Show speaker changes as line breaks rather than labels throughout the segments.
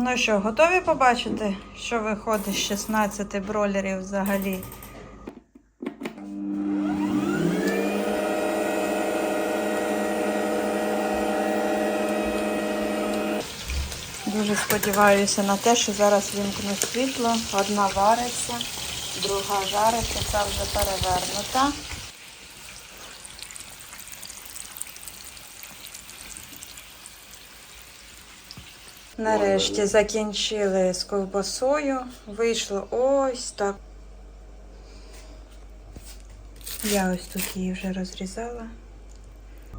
Ну що, готові побачити, що виходить з 16 бролерів взагалі? Дуже сподіваюся на те, що зараз вімкну світло. Одна вариться, друга жариться, ця вже перевернута. Нарешті закінчили з ковбасою. Вийшло ось так. Я ось тут її вже розрізала.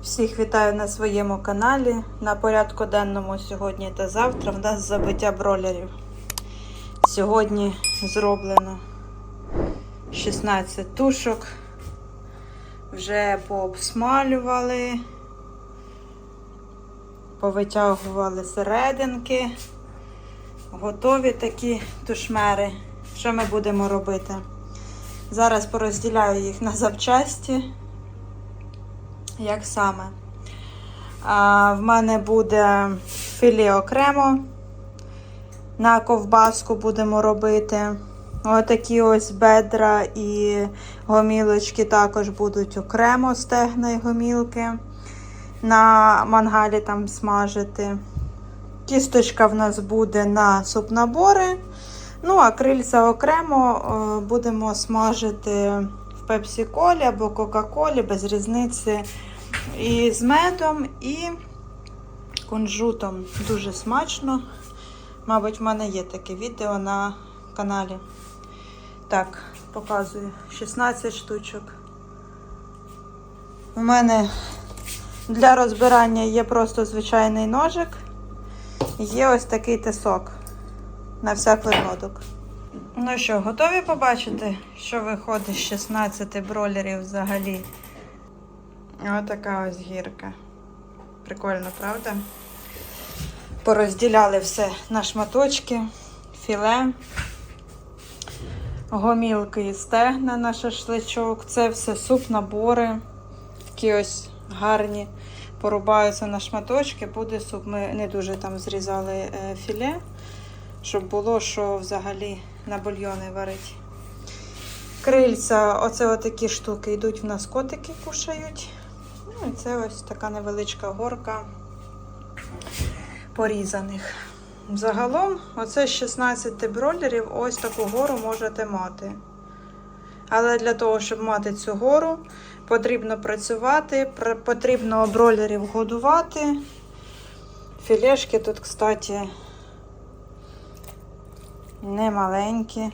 Всіх вітаю на своєму каналі. На порядку денному сьогодні та завтра в нас забиття бролерів. Сьогодні зроблено 16 тушок. Вже пообсмалювали, повитягували серединки. Готові такі тушмери. Що ми будемо робити? Зараз порозділяю їх на запчасті. Як саме? А, в мене буде філе окремо. На ковбаску будемо робити. Отакі ось бедра і гомілочки також будуть окремо стегна і гомілки. На мангалі там смажити. Кісточка в нас буде на суп-набори. Ну, а крильця окремо е, будемо смажити в пепсі-колі або кока-колі, без різниці. І з медом, і кунжутом. Дуже смачно. Мабуть, в мене є таке відео на каналі. Так, показую 16 штучок. У мене для розбирання є просто звичайний ножик. Є ось такий тисок на всяк випадок. Ну що, готові побачити, що виходить з 16 бролерів взагалі? Ось така ось гірка. Прикольно, правда? Порозділяли все на шматочки, філе, гомілки і стегна на шашличок. Це все суп-набори. Такі ось гарні. Порубаються на шматочки, буде суп. Ми не дуже там зрізали е, філе, щоб було що взагалі на бульйони варити. Крильця, оце отакі штуки йдуть в нас котики кушають. Ну і це ось така невеличка горка порізаних. Загалом, оце з 16 бролерів, ось таку гору можете мати. Але для того, щоб мати цю гору, потрібно працювати, потрібно бролерів годувати. Філешки тут, кстати, не маленькі.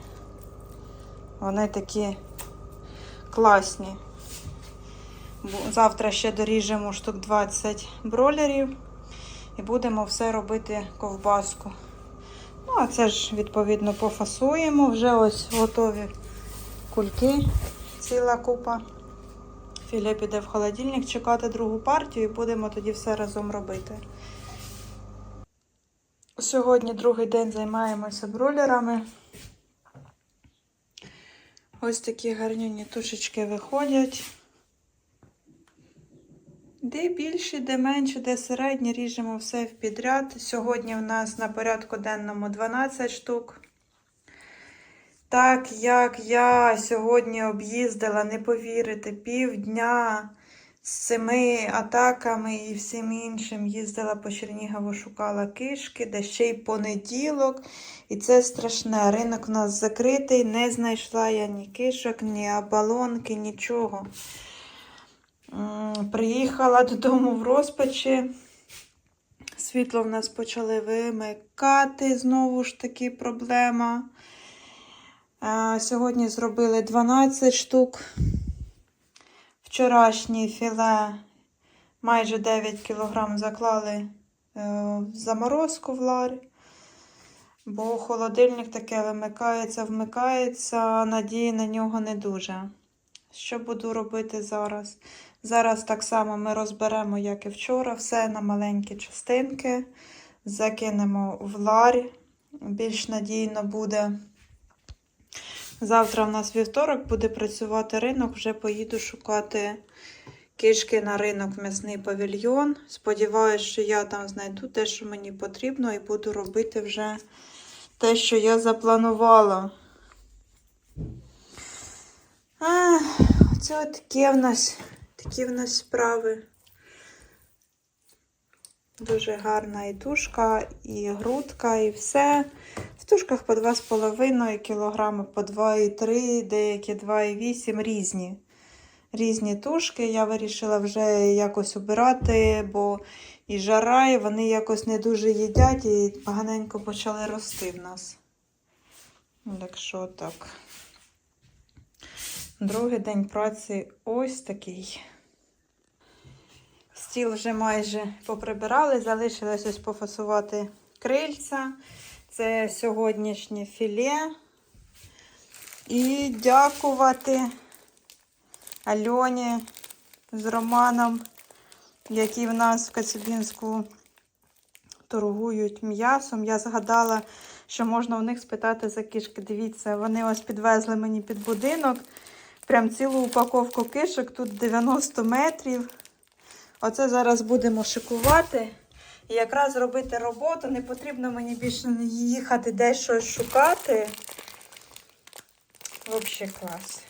Вони такі класні. Завтра ще доріжемо штук 20 бролерів і будемо все робити ковбаску. Ну, а це ж, відповідно, пофасуємо. Вже ось готові кульки, ціла купа. Філе піде в холодильник чекати другу партію і будемо тоді все разом робити. Сьогодні другий день займаємося бролерами. Ось такі гарнюні тушечки виходять. Де більше, де менше, де середні, ріжемо все в підряд. Сьогодні в нас на порядку денному 12 штук. Так як я сьогодні об'їздила, не повірите, півдня з цими атаками і всім іншим їздила по Чернігову, шукала кишки, де ще й понеділок. І це страшне. Ринок у нас закритий, не знайшла я ні кишок, ні оболонки, нічого. Приїхала додому в розпачі. Світло в нас почали вимикати, знову ж таки проблема. Сьогодні зробили 12 штук. Вчорашнє філе майже 9 кг заклали е, в заморозку в ларі. Бо холодильник таке вимикається, вмикається, надії на нього не дуже. Що буду робити зараз? Зараз так само ми розберемо, як і вчора, все на маленькі частинки. Закинемо в ларі. Більш надійно буде. Завтра в нас вівторок буде працювати ринок, вже поїду шукати кишки на ринок м'ясний павільйон. Сподіваюсь, що я там знайду те, що мені потрібно, і буду робити вже те, що я запланувала. А, це от такі в нас, такі в нас справи. Дуже гарна і тушка, і грудка, і все. Тушках по 2,5 кг, по 2,3, деякі 2,8 різні. Різні тушки. Я вирішила вже якось обирати, бо і жара, і вони якось не дуже їдять і поганенько почали рости в нас. Так що так. Другий день праці ось такий. Стіл вже майже поприбирали, залишилось ось пофасувати крильця. Це сьогоднішнє філе. І дякувати Альоні з Романом, які в нас в Кацюбінську торгують м'ясом. Я згадала, що можна у них спитати за кішки. Дивіться, вони ось підвезли мені під будинок. Прям цілу упаковку кишок, тут 90 метрів. Оце зараз будемо шикувати. І якраз робити роботу. Не потрібно мені більше їхати десь шукати. Взагалі клас.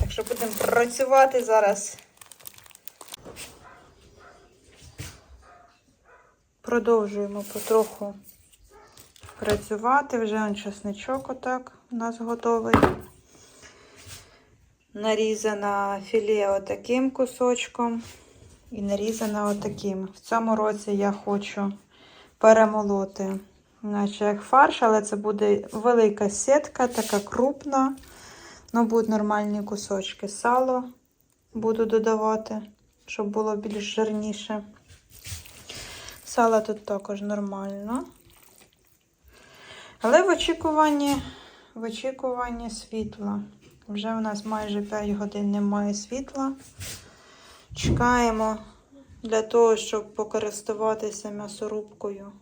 Так що будемо працювати зараз. Продовжуємо потроху працювати. Вже он чесничок отак у нас готовий. Нарізана філе отаким кусочком і нарізана отаким. В цьому році я хочу перемолоти, наче як фарш, але це буде велика сітка, така крупна. Ну, будуть нормальні кусочки. Сало буду додавати, щоб було більш жирніше. Сало тут також нормально. Але в очікуванні, в очікуванні світла. Вже у нас майже 5 годин немає світла. Чекаємо для того, щоб покористуватися м'ясорубкою.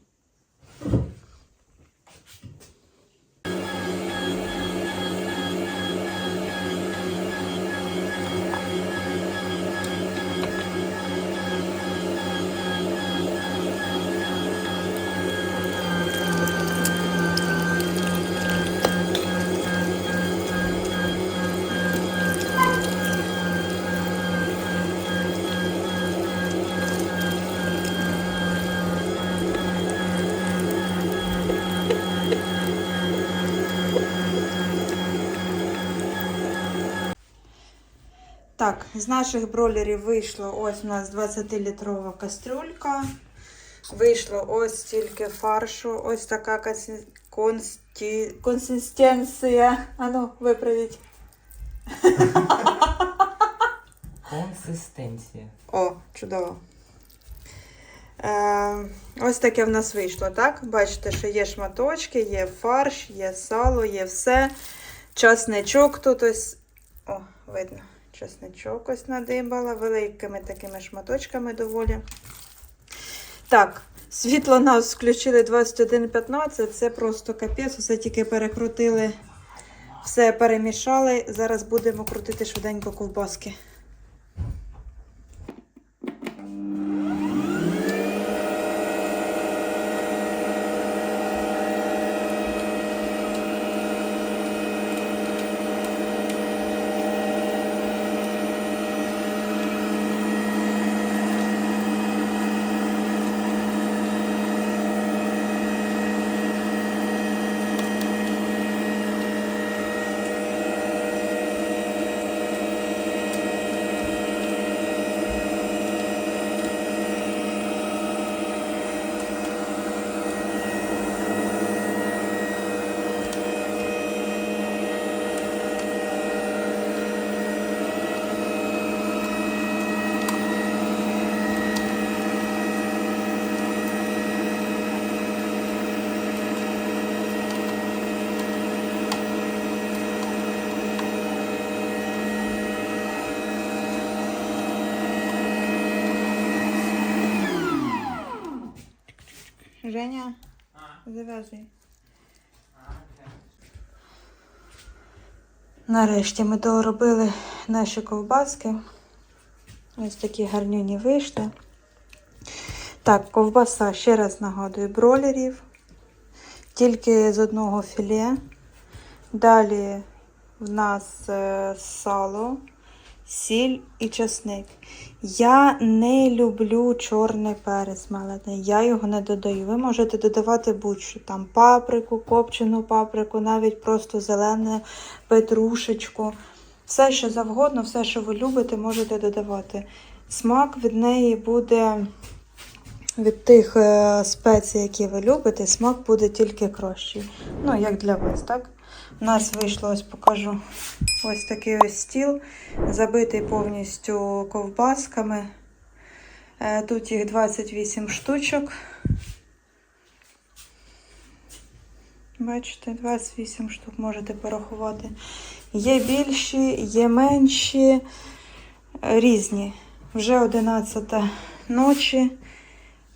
Так, з наших бролерів вийшло ось у нас 20-літрова кастрюлька. Вийшло ось стільки фаршу, ось така консі... консті... консистенція. Ану, виправіть.
Консистенція.
О, чудово. Е, ось таке в нас вийшло, так? Бачите, що є шматочки, є фарш, є сало, є все. Часничок тут ось. О, видно. Часничок ось надибала, великими такими шматочками доволі. Так, світло нас включили 21.15. Це просто капець. Все тільки перекрутили, все перемішали. Зараз будемо крутити швиденько ковбаски. Женя, зав'язуй. Нарешті ми доробили наші ковбаски. Ось такі гарнюні вийшли. Так, ковбаса, ще раз нагадую, бролерів. Тільки з одного філе. Далі в нас е, сало, сіль і чесник. Я не люблю чорний перець мелений, я його не додаю. Ви можете додавати будь-що там паприку, копчену паприку, навіть просто зелене петрушечку. Все, що завгодно, все, що ви любите, можете додавати. Смак від неї буде від тих е, спецій, які ви любите, смак буде тільки кращий. Ну, як для вас, так? У нас вийшло, ось покажу, ось такий ось стіл, забитий повністю ковбасками. Е, Тут їх 28 штучок. Бачите, 28 штук можете порахувати. Є більші, є менші, різні. Вже 11 ночі.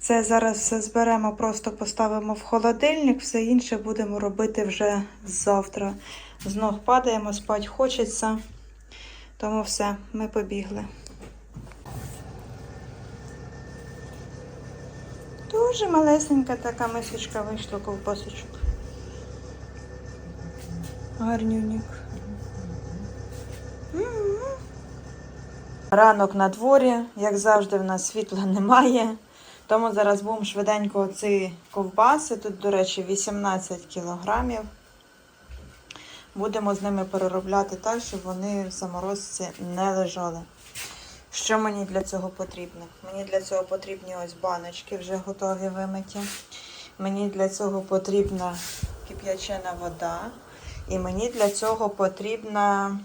Це зараз все зберемо, просто поставимо в холодильник, все інше будемо робити вже завтра. Знов падаємо, спать хочеться. Тому все, ми побігли. Дуже малесенька така мисочка вийшла ковбасочок. Гарнюнік. Ранок на дворі, як завжди, в нас світла немає. Тому зараз будемо швиденько ці ковбаси. Тут, до речі, 18 кілограмів. Будемо з ними переробляти так, щоб вони в заморозці не лежали. Що мені для цього потрібно? Мені для цього потрібні ось баночки, вже готові вимиті. Мені для цього потрібна кип'ячена вода. І мені для цього потрібна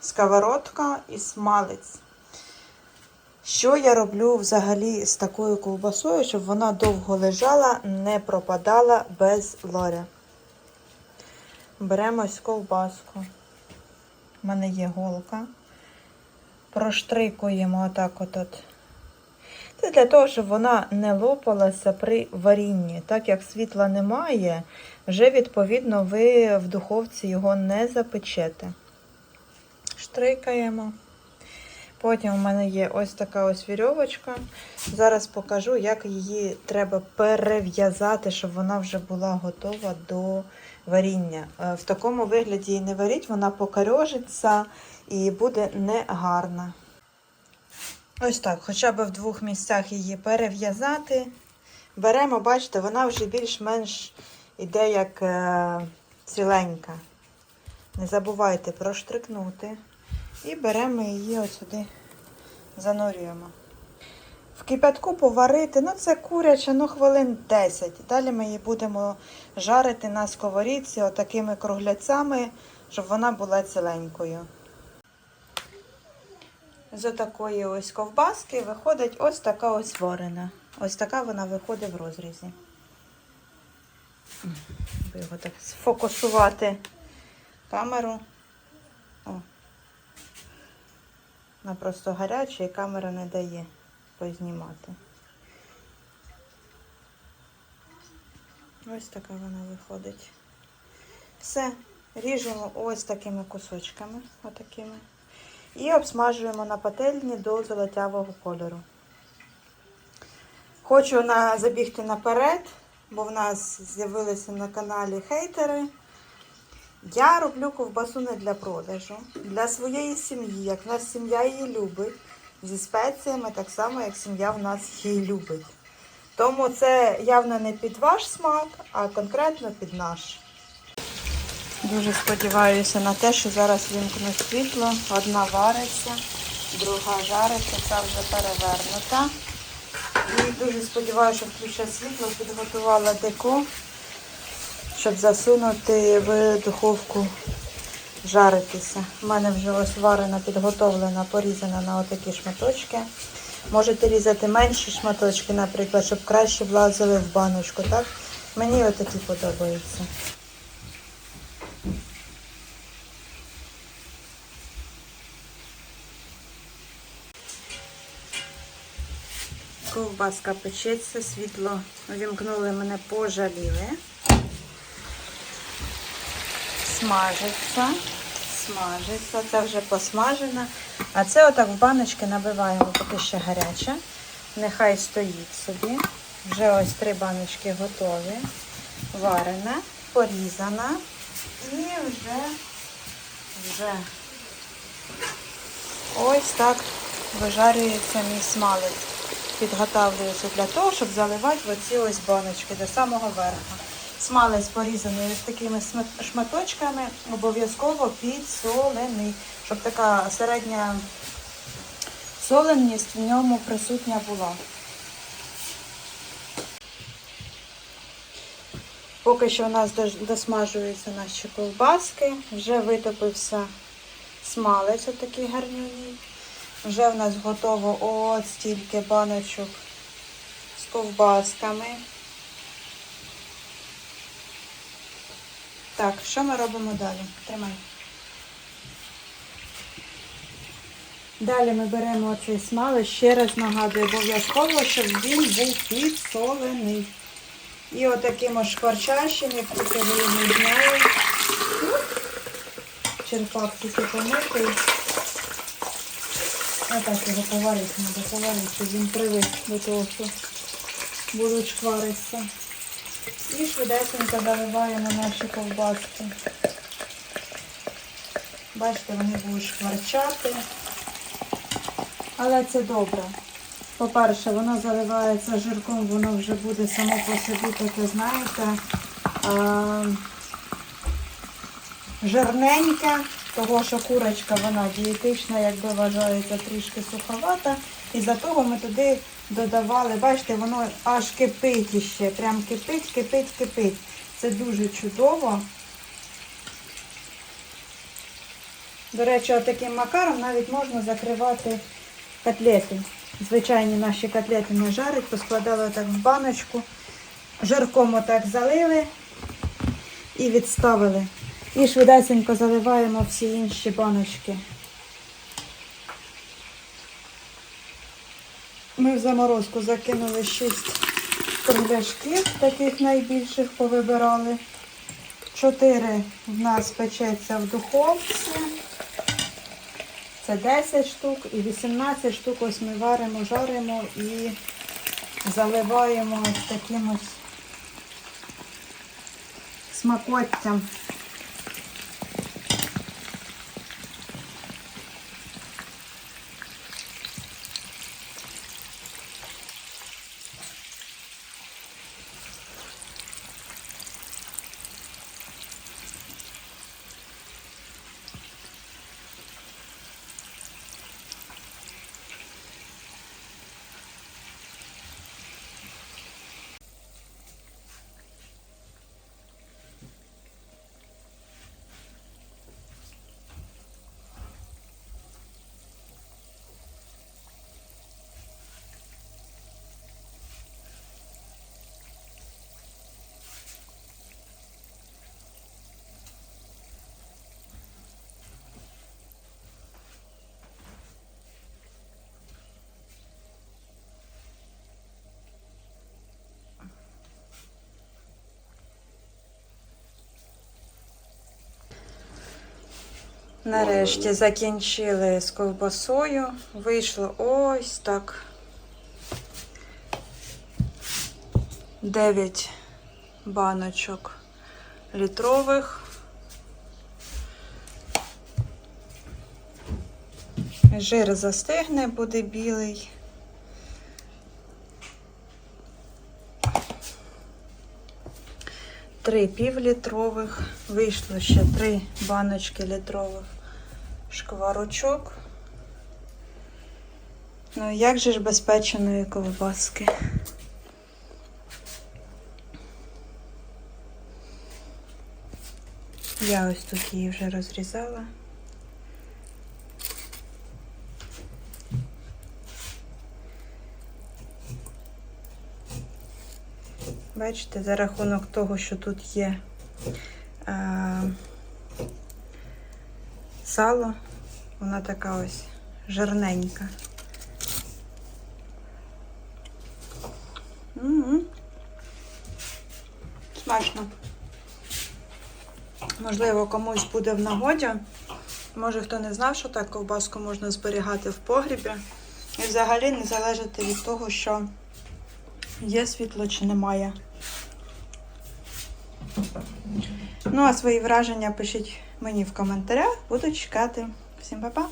сковородка і смалець. Що я роблю взагалі з такою ковбасою, щоб вона довго лежала, не пропадала без лоря. Беремо ось ковбаску. У мене є голка. Проштрикуємо отак от. от. Це для того, щоб вона не лопалася при варінні. Так як світла немає, вже відповідно ви в духовці його не запечете. Штрикаємо. Потім у мене є ось така ось вірьовочка. Зараз покажу, як її треба перев'язати, щоб вона вже була готова до варіння. Е, В такому вигляді її не варіть, вона покарьожиться і буде негарна. Ось так, хоча б в двох місцях її перев'язати. Беремо, бачите, вона вже більш-менш іде як е, ціленька. Не забувайте проштрикнути. І беремо її ось сюди, занурюємо. В кипятку поварити, ну це куряча, ну хвилин 10. Далі ми її будемо жарити на сковорідці отакими кругляцями, щоб вона була ціленькою. З отакої ось ковбаски виходить ось така ось варена. Ось така вона виходить в розрізі. Його так сфокусувати камеру. О. Вона просто гаряча і камера не дає познімати. Ось така вона виходить. Все, ріжемо ось такими кусочками, отакими. І обсмажуємо на пательні до золотявого кольору. Хочу на, забігти наперед, бо в нас з'явилися на каналі хейтери. Я роблю ковбасу не для продажу, для своєї сім'ї. Як в нас сім'я її любить, зі спеціями, так само, як сім'я в нас її любить. Тому це явно не під ваш смак, а конкретно під наш. Дуже сподіваюся на те, що зараз вімкну світло. Одна вариться, друга жариться, ця вже перевернута. І дуже сподіваюся, що включать світло, підготувала деко, щоб засунути в духовку жаритися. У мене вже ось варена, підготовлена, порізана на отакі шматочки. Можете різати менші шматочки, наприклад, щоб краще влазили в баночку. Так? Мені отакі подобаються. Ковбаска печеться, світло вімкнули, мене пожаліли. Смажиться, смажиться, це вже посмажена. А це отак в баночки набиваємо, поки ще гаряче. Нехай стоїть собі. Вже ось три баночки готові. Варена, порізана. І вже, вже ось так вижарюється мій смалець. Підготавлюється для того, щоб заливати в оці ось баночки до самого верху. Смалець порізаний ось такими шматочками, обов'язково підсолений, щоб така середня соленість в ньому присутня була. Поки що у нас досмажуються наші ковбаски, вже витопився смалець отакий гарнюній. Вже в нас готово от стільки баночок з ковбасками. Так, що ми робимо далі? Тримай. Далі ми беремо цей смалець, ще раз нагадую, обов'язково, щоб він був підсолений. І отаким ось шкварчащим, як тільки ви зняли. Черпак тільки помитий. Отак його поварити, треба поварити, щоб він привик до того, що будуть шкваритися. І швидесенько заливаємо наші ковбаски. Бачите, вони будуть шкварчати. Але це добре. По-перше, воно заливається жирком, воно вже буде само по собі таке, знаєте, а, жирненьке, того що курочка вона дієтична, якби вважається, трішки суховата. І за того ми туди додавали, бачите, воно аж кипить іще. Прям кипить, кипить, кипить. Це дуже чудово. До речі, отаким макаром навіть можна закривати котлети. Звичайні наші котлети не жарить, поскладали так в баночку, жирком отак залили і відставили. І швидесенько заливаємо всі інші баночки. Ми в заморозку закинули 6 кругляшків, таких найбільших повибирали. 4 в нас печеться в духовці. Це 10 штук і 18 штук ось ми варимо, жаримо і заливаємо ось таким ось смакоттям. Нарешті закінчили з ковбасою. Вийшло ось так. 9 баночок літрових. Жир застигне, буде білий. Три півлітрових. Вийшло ще три баночки літрових шкварочок. Ну, як же ж без ковбаски? Я ось тут її вже розрізала. Бачите, за рахунок того, що тут є е, сало, вона така ось жирненька. М-м. Смачно. Можливо, комусь буде в нагоді Може, хто не знав, що так ковбаску можна зберігати в погрібі. І взагалі не залежати від того, що є світло чи немає. Ну, а свої враження пишіть мені в коментарях. Буду чекати. Всім па-па!